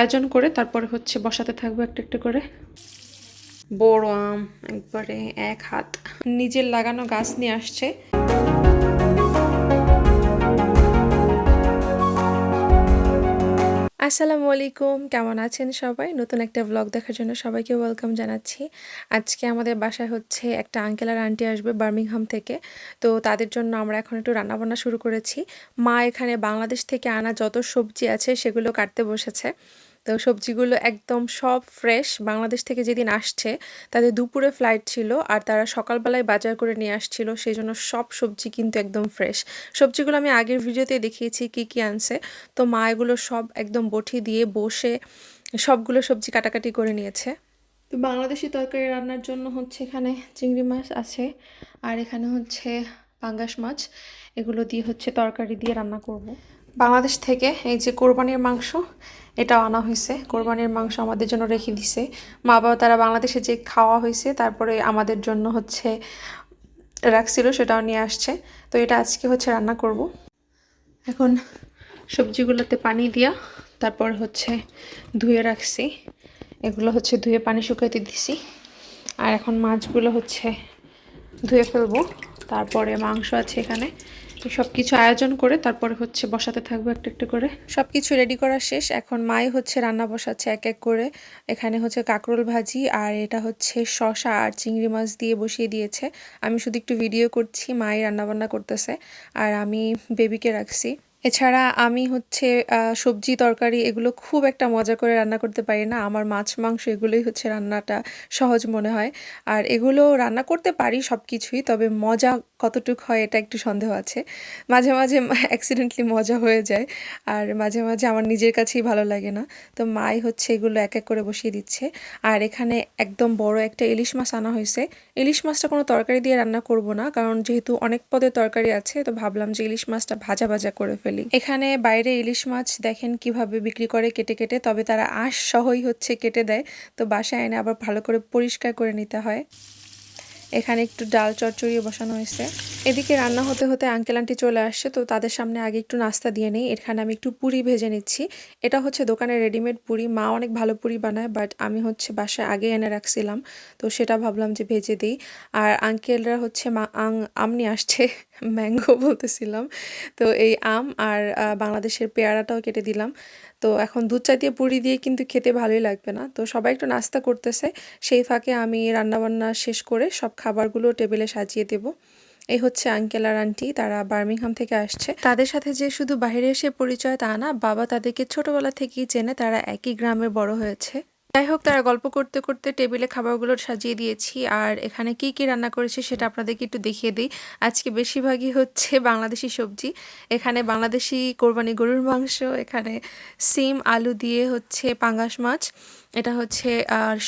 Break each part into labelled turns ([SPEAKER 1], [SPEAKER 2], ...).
[SPEAKER 1] আয়োজন করে তারপরে হচ্ছে বসাতে থাকব একটা একটা করে। বড় আম একবারে এক হাত। নিজের লাগানো গাছ নিয়ে আসছে। আসসালামু আলাইকুম কেমন আছেন সবাই? নতুন একটা ব্লগ দেখার জন্য সবাইকে ওয়েলকাম জানাচ্ছি। আজকে আমাদের বাসায় হচ্ছে একটা আঙ্কেল আর আন্টি আসবে বার্মিংহাম থেকে। তো তাদের জন্য আমরা এখন একটু রান্নাবান্না শুরু করেছি। মা এখানে বাংলাদেশ থেকে আনা যত সবজি আছে সেগুলো কাটতে বসেছে। তো সবজিগুলো একদম সব ফ্রেশ বাংলাদেশ থেকে যেদিন আসছে, তাদের দুপুরে ফ্লাইট ছিল আর তারা সকালবেলায় বাজার করে নিয়ে আসছিল সেই জন্য সব সবজি কিন্তু একদম ফ্রেশ সবজিগুলো আমি আগের ভিডিওতে দেখিয়েছি কি কি আনছে। তো মা এগুলো সব একদম বটি দিয়ে বসে সবগুলো সবজি কাটাকাটি করে নিয়েছে। তো বাংলাদেশি তরকারি রান্নার জন্য হচ্ছে এখানে চিংড়ি মাছ আছে আর এখানে হচ্ছে পাঙ্গাস মাছ। এগুলো দিয়ে হচ্ছে তরকারি দিয়ে রান্না করব। বাংলাদেশ থেকে এই যে কোরবানির মাংস, এটাও আনা হয়েছে। কোরবানির মাংস আমাদের জন্য রেখে দিছে। মা বাবা তারা বাংলাদেশে যে খাওয়া হয়েছে, তারপরে আমাদের জন্য হচ্ছে রাখছিল সেটাও নিয়ে আসছে। তো এটা আজকে হচ্ছে রান্না করব। এখন সবজিগুলোতে পানি দিয়া তারপর হচ্ছে ধুয়ে রাখছি। এগুলো হচ্ছে ধুয়ে পানি শুকাইতে দিছি। আর এখন মাছগুলো হচ্ছে ধুয়ে ফেলব। তারপরে মাংস আছে এখানে। সব কিছু আয়োজন করে তারপরে হচ্ছে বসাতে থাকব একটা একটা করে। সব কিছু রেডি করা শেষ। এখন মাই হচ্ছে রান্না বসাচ্ছে এক এক করে। এখানে হচ্ছে কাকরোল ভাজি আর এটা হচ্ছে শশা আর চিংড়ি মাছ দিয়ে বসিয়ে দিয়েছে। আমি শুধু একটু ভিডিও করছি, মাই রান্নাবান্না করতেছে। আর আমি বেবিকে রাখছি। এছাড়া আমি হচ্ছে সবজি, তরকারি এগুলো খুব একটা মজা করে রান্না করতে পারি না। আমার মাছ, মাংস এগুলোই হচ্ছে রান্নাটা সহজ মনে হয়। আর এগুলো রান্না করতে পারি সব কিছুই তবে মজা কতটুকু হয় এটা একটু সন্দেহ আছে। মাঝে মাঝে অ্যাক্সিডেন্টলি মজা হয়ে যায়, আর মাঝে মাঝে আমার নিজের কাছেই ভালো লাগে না। তো মাই হচ্ছে এগুলো এক এক করে বসিয়ে দিচ্ছে। আর এখানে একদম বড় একটা ইলিশ মাছ আনা হয়েছে। ইলিশ মাছটা কোনো তরকারি দিয়ে রান্না করব না, কারণ যেহেতু অনেক পদের তরকারি আছে, তো ভাবলাম যে ইলিশ মাছটা ভাজা ভাজা করে ফেলি। এখানে বাইরে ইলিশ মাছ দেখেন কীভাবে বিক্রি করে কেটে কেটে, তবে তারা আঁশ সহই হচ্ছে কেটে দেয়। তো বাসায় এনে আবার ভালো করে পরিষ্কার করে নিতে হয়। এখানে একটু ডাল চচ্চড়িও বসানো হয়েছে। এদিকে রান্না হতে হতে আঙ্কেল আন্টি চলে আসছে, তো তাদের সামনে আগে একটু নাস্তা দিয়ে নেই। এখানে আমি একটু পুরি ভেজে নিচ্ছি। এটা হচ্ছে দোকানে রেডিমেড পুরি। মা অনেক ভালো পুরি বানায় বাট আমি হচ্ছে বাসায় আগে এনে রাখছিলাম। তো সেটা ভাবলাম যে ভেজে দিই। আর আঙ্কেলরা হচ্ছে মা, আং আসছে। ম্যাঙ্গো বলতেছিলাম। তো এই আম আর বাংলাদেশের পেয়ারাটাও কেটে দিলাম। তো এখন দুধ চা দিয়ে পুরি দিয়ে কিন্তু খেতে ভালোই লাগবে না। তো সবাই একটু নাস্তা করতেছে। সেই ফাঁকে আমি রান্নাবান্না শেষ করে সব খাবারগুলো টেবিলে সাজিয়ে দেব। এই হচ্ছে আঙ্কেল আর আন্টি, তারা বার্মিংহাম থেকে আসছে। তাদের সাথে যে শুধু বাইরে এসে পরিচয় তা না, বাবা তাদেরকে ছোটবেলা থেকেই চেনে, তারা একই গ্রামে বড় হয়েছে। যাই হোক, তারা গল্প করতে করতে টেবিলে খাবারগুলো সাজিয়ে দিয়েছি। আর এখানে কি কি রান্না করেছি সেটা আপনাদেরকে একটু দেখিয়ে দিই। আজকে বেশিরভাগই হচ্ছে বাংলাদেশি সবজি। এখানে বাংলাদেশি কোরবানি গরুর মাংস, এখানে সিম, আলু দিয়ে হচ্ছে পাঙ্গাস মাছ। এটা হচ্ছে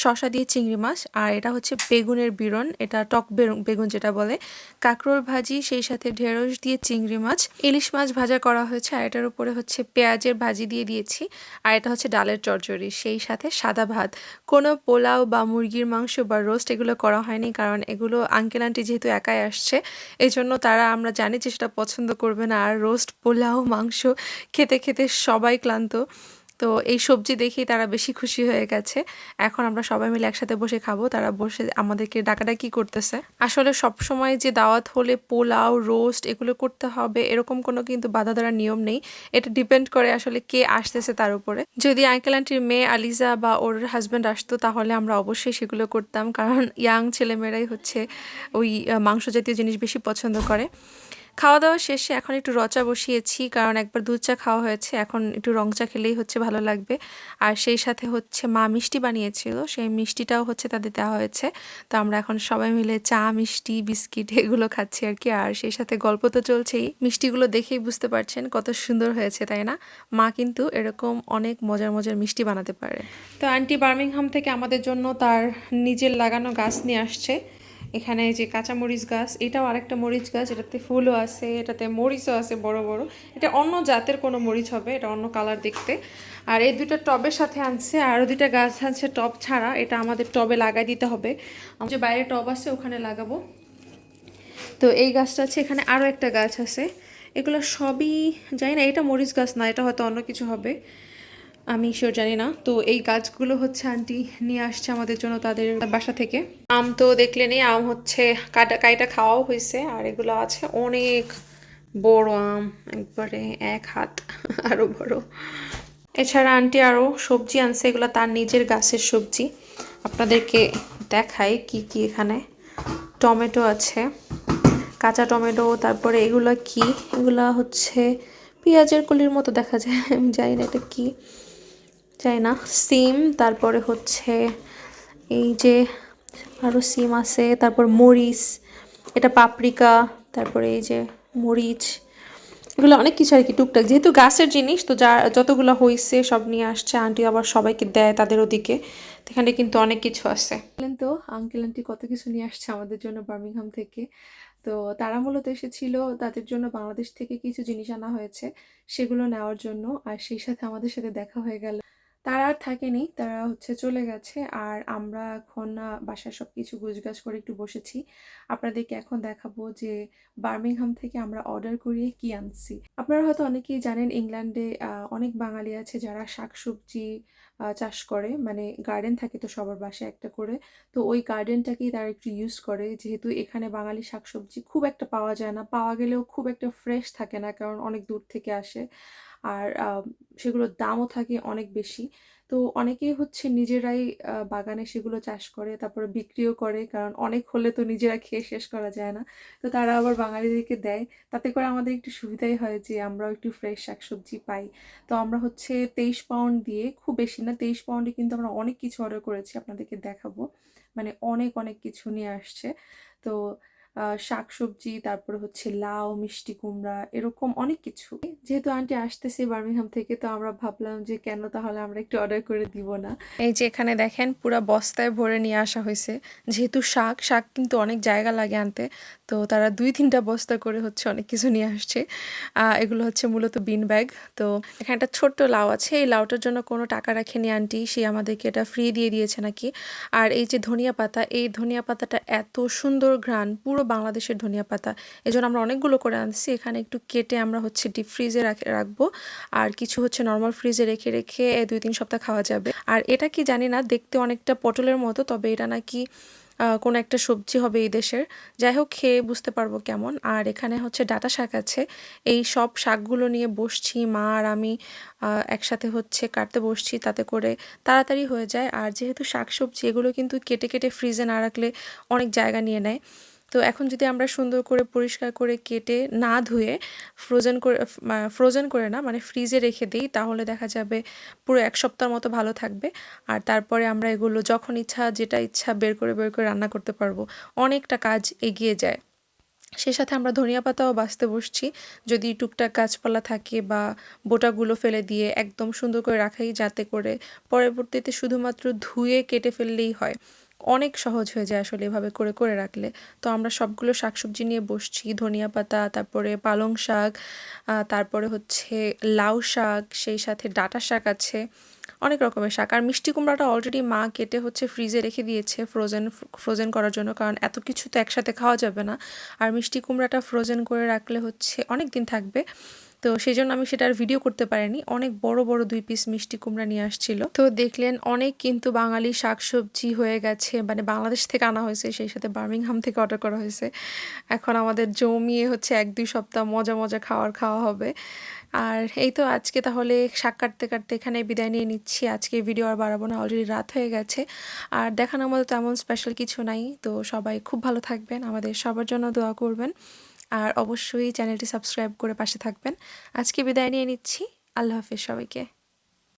[SPEAKER 1] শশা দিয়ে চিংড়ি মাছ, আর এটা হচ্ছে বেগুনের বিরন, এটা টক বেগুন যেটা বলে। কাঁকরোল ভাজি, সেই সাথে ঢেঁড়স দিয়ে চিংড়ি মাছ। ইলিশ মাছ ভাজা করা হয়েছে, আর এটার উপরে হচ্ছে পেঁয়াজের ভাজি দিয়ে দিয়েছি। আর এটা হচ্ছে ডালের চচ্চড়ি সেই সাথে সাদা ভাত। কোনো পোলাও বা মুরগির মাংস বা রোস্ট এগুলো করা হয়নি, কারণ এগুলো আঙ্কেল আন্টি যেহেতু একাই আসছে এই জন্য তারা, আমরা জানি যে সেটা পছন্দ করবে না। আর রোস্ট, পোলাও, মাংস খেতে খেতে সবাই ক্লান্ত। তো এই সবজি দেখেই তারা বেশি খুশি হয়ে গেছে। এখন আমরা সবাই মিলে একসাথে বসে খাব, তারা বসে আমাদেরকে ডাকাডাকি করতেছে। আসলে সব সময় যে দাওয়াত হলে পোলাও, রোস্ট এগুলো করতে হবে, এরকম কোনো কিন্তু বাধা ধরার নিয়ম নেই। এটা ডিপেন্ড করে আসলে কে আসতেছে তার উপরে। যদি আঙ্কেল আন্টির মেয়ে আলিজা বা ওর হাজব্যান্ড আসতো, তাহলে আমরা অবশ্যই সেগুলো করতাম। কারণ ইয়াং ছেলেমেয়েরাই হচ্ছে ওই মাংস জাতীয় জিনিস বেশি পছন্দ করে। খাওয়া দাওয়া শেষে এখন একটু রচা বসিয়েছি, কারণ একবার দুধ চা খাওয়া হয়েছে, এখন একটু রং চা খেলেই হচ্ছে ভালো লাগবে। আর সেই সাথে হচ্ছে মা মিষ্টি বানিয়েছিল, সেই মিষ্টিটাও হচ্ছে তাদের দেওয়া হয়েছে। তো আমরা এখন সবাই মিলে চা, মিষ্টি, বিস্কিট এগুলো খাচ্ছি আর কি। আর সেই সাথে গল্প তো চলছেই, মিষ্টিগুলো দেখেই বুঝতে পারছেন কত সুন্দর হয়েছে, তাই না? মা কিন্তু এরকম অনেক মজার মজার মিষ্টি বানাতে পারে। তো আন্টি বার্মিংহাম থেকে আমাদের জন্য তার নিজের লাগানো গাছ নিয়ে আসছে। এখানে যে কাঁচা মরিচ গাছ, এটাও আরেকটা মরিচ গাছ, এটাতে ফুলও আছে, এটাতে মরিচও আছে বড় বড়। এটা অন্য জাতের কোনো মরিচ হবে, এটা অন্য কালার দেখতে। আর এই দুটো টবের সাথে আনছে আরও দুইটা গাছ আছে টব ছাড়া, এটা আমাদের টবে লাগাই দিতে হবে। যে বাইরে টব আছে, ওখানে লাগাবো। তো এই গাছটা আছে, এখানে আরও একটা গাছ আছে। এগুলো সবই, জানি না, এটা মরিচ গাছ না, এটা হয়তো অন্য কিছু হবে। আমি শিওর জানি না। তো এই গাছগুলো হচ্ছে আন্টি নিয়ে আসছে আমাদের জন্য তাদের বাসা থেকে। আম তো দেখলে নেই, আম হচ্ছে কাটা কাইটা খাওয়াও হয়েছে, আর এগুলো আছে অনেক বড় আম, একবারে এক হাত, আরও বড়। এছাড়া আন্টি আরও সবজি আনছে, এগুলো তার নিজের গাছের সবজি। আপনাদেরকে দেখাই কি কি এখানে টমেটো আছে, কাঁচা টমেটো, তারপরে এগুলো কি? এগুলা হচ্ছে পেঁয়াজের কলির মতো দেখা যায়, আমি জানি না এটা কি। জানি না। সিম, তারপরে হচ্ছে এই যে আরও সিম আছে, তারপর মরিচ, এটা পাপরিকা, তারপরে এই যে মরিচ, এগুলো অনেক কিছু আর কি টুকটাক। যেহেতু গাছের জিনিস, তো যা, যতগুলো হয়েছে সব নিয়ে আসছে আন্টি আবার সবাইকে দেয় তাদের ওদিকে। এখানে কিন্তু অনেক কিছু আছে। তো আঙ্কেল আন্টি কত কিছু নিয়ে আসছে আমাদের জন্য বার্মিংহাম থেকে? তো তারা মূলত এসেছিল, তাদের জন্য বাংলাদেশ থেকে কিছু জিনিস আনা হয়েছে, সেগুলো নেওয়ার জন্য, আর সেই সাথে আমাদের সাথে দেখা হয়ে গেল তারা আর থাকেনি, তারা হচ্ছে চলে গেছে। আর আমরা এখন বাসায় সব কিছু গুছগাছ করে একটু বসেছি। আপনাদেরকে এখন দেখাবো যে বার্মিংহাম থেকে আমরা অর্ডার করিয়ে কি আনছি। আপনারা হয়তো অনেকেই জানেন ইংল্যান্ডে অনেক বাঙালি আছে যারা শাকসবজি চাষ করে। মানে গার্ডেন থাকে তো সবার বাসায় একটা করে। তো ওই গার্ডেনটাকেই তারা একটু ইউজ করে। যেহেতু এখানে বাঙালি শাকসবজি খুব একটা পাওয়া যায় না। পাওয়া গেলেও খুব একটা ফ্রেশ থাকে না, কারণ অনেক দূর থেকে আসে। আর সেগুলোর দামও থাকে অনেক বেশি। তো অনেকেই হচ্ছে নিজেরাই বাগানে সেগুলো চাষ করে, তারপরে বিক্রিও করে, কারণ অনেক হলে তো নিজেরা খেয়ে শেষ করা যায় না। তো তারা আবার বাঙালিদেরকে দেয়। তাতে করে আমাদের একটু সুবিধাই হয় যে আমরাও একটু ফ্রেশ শাকসবজি পাই। তো আমরা হচ্ছে তেইশ পাউন্ড দিয়ে, খুব বেশি না, তেইশ পাউন্ডে কিন্তু আমরা অনেক কিছু অর্ডার করেছি, আপনাদেরকে দেখাবো। মানে অনেক অনেক কিছু নিয়ে আসছে। তো শাকসবজি, তারপরে হচ্ছে লাউ, মিষ্টি কুমড়া, এরকম অনেক কিছু। যেহেতু আন্টি আসতেছে বার্মিংহাম থেকে, তো আমরা ভাবলাম যে কেন তাহলে আমরা একটু অর্ডার করে দিব না। এই যে এখানে দেখেন পুরো বস্তায় ভরে নিয়ে আসা হয়েছে। যেহেতু শাক শাক কিন্তু অনেক জায়গা লাগে আনতে তো তারা দুই তিনটা বস্তা করে হচ্ছে অনেক কিছু নিয়ে আসছে। এগুলো হচ্ছে মূলত বিন ব্যাগ। তো এখানে একটা ছোট্ট লাউ আছে। এই লাউটার জন্য কোনো টাকা রাখেনি আন্টি। সে আমাদেরকে এটা ফ্রি দিয়ে দিয়েছে নাকি? আর এই যে ধনিয়া পাতা, এই ধনিয়া পাতাটা এত সুন্দর ঘ্রাণ। পুরো বাংলাদেশের ধনিয়া পাতা। এজন্য আমরা অনেকগুলো করে আনছি। এখানে একটু কেটে আমরা হচ্ছে ডিপ ফ্রিজে রাখব। আর কিছু হচ্ছে নর্মাল ফ্রিজে রেখে রেখে দুই তিন সপ্তাহ খাওয়া যাবে। আর এটা কি জানি না, দেখতে অনেকটা পটলের মতো, তবে এটা নাকি কোনো একটা সবজি হবে এই দেশের। যাই হোক, খেয়ে বুঝতে পারব কেমন। আর এখানে হচ্ছে ডাটা শাক আছে। এই সব শাকগুলো নিয়ে বসছি, মা আর আমি একসাথে হচ্ছে কাটতে বসছি তাতে করে তাড়াতাড়ি হয়ে যায়। আর যেহেতু শাক সবজি এগুলো কিন্তু কেটে কেটে ফ্রিজে না রাখলে অনেক জায়গা নিয়ে নেয়। তো এখন যদি আমরা সুন্দর করে পরিষ্কার করে কেটে না ধুয়ে ফ্রোজেন করে ফ্রোজেন করে না মানে ফ্রিজে রেখে দিই, তাহলে দেখা যাবে পুরো এক সপ্তাহ মতো ভালো থাকবে। আর তারপরে আমরা এগুলো যখন ইচ্ছা, যেটা ইচ্ছা বের করে বের করে রান্না করতে পারব, অনেকটা কাজ এগিয়ে যায়। সে সাথে আমরা ধনিয়া পাতাও বাঁচতে বসছি। যদি টুকটাক গাছপালা থাকে বা বোটাগুলো ফেলে দিয়ে একদম সুন্দর করে রাখাই যাতে করে পরবর্তীতে শুধুমাত্র ধুয়ে কেটে ফেললেই হয়। অনেক সহজ হয়ে যায় আসলে এভাবে করে করে রাখলে। তো আমরা সবগুলো শাকসবজি নিয়ে বসছি, ধনিয়া পাতা, তারপরে পালং শাক তারপরে হচ্ছে লাউ শাক, সেই সাথে ডাঁটা শাক আছে, অনেক রকমের শাক। আর মিষ্টি কুমড়াটা অলরেডি মা কেটে হচ্ছে ফ্রিজে রেখে দিয়েছে ফ্রোজেন ফ্রোজেন করার জন্য, কারণ এত কিছু তো একসাথে খাওয়া যাবে না। আর মিষ্টি কুমড়াটা ফ্রোজেন করে রাখলে হচ্ছে অনেক দিন থাকবে। তো সেই জন্য আমি সেটার ভিডিও করতে পারিনি। অনেক বড় বড় দুই পিস মিষ্টি কুমড়া নিয়ে আসছিল। তো দেখলেন অনেক কিন্তু বাঙালি শাকসবজি হয়ে গেছে মানে বাংলাদেশ থেকে আনা হয়েছে, সেই সাথে বার্মিংহাম থেকে অর্ডার করা হয়েছে। এখন আমাদের জমিয়ে হচ্ছে এক, দুই সপ্তাহ মজা মজা খাওয়ার খাওয়া হবে। আর এই তো আজকে তাহলে শাক কাটতে কাটতে এখানে বিদায় নিয়ে নিচ্ছি। আজকে ভিডিও আর বাড়াবো না অলরেডি রাত হয়ে গেছে। আর দেখানোর মতো তেমন স্পেশাল কিছু নাই। তো সবাই খুব ভালো থাকবেন। আমাদের সবার জন্য দোয়া করবেন। আর অবশ্যই চ্যানেলটি সাবস্ক্রাইব করে পাশে থাকবেন। আজকে বিদায় নিয়ে নিচ্ছি। আল্লাহ হাফিজ সবাইকে।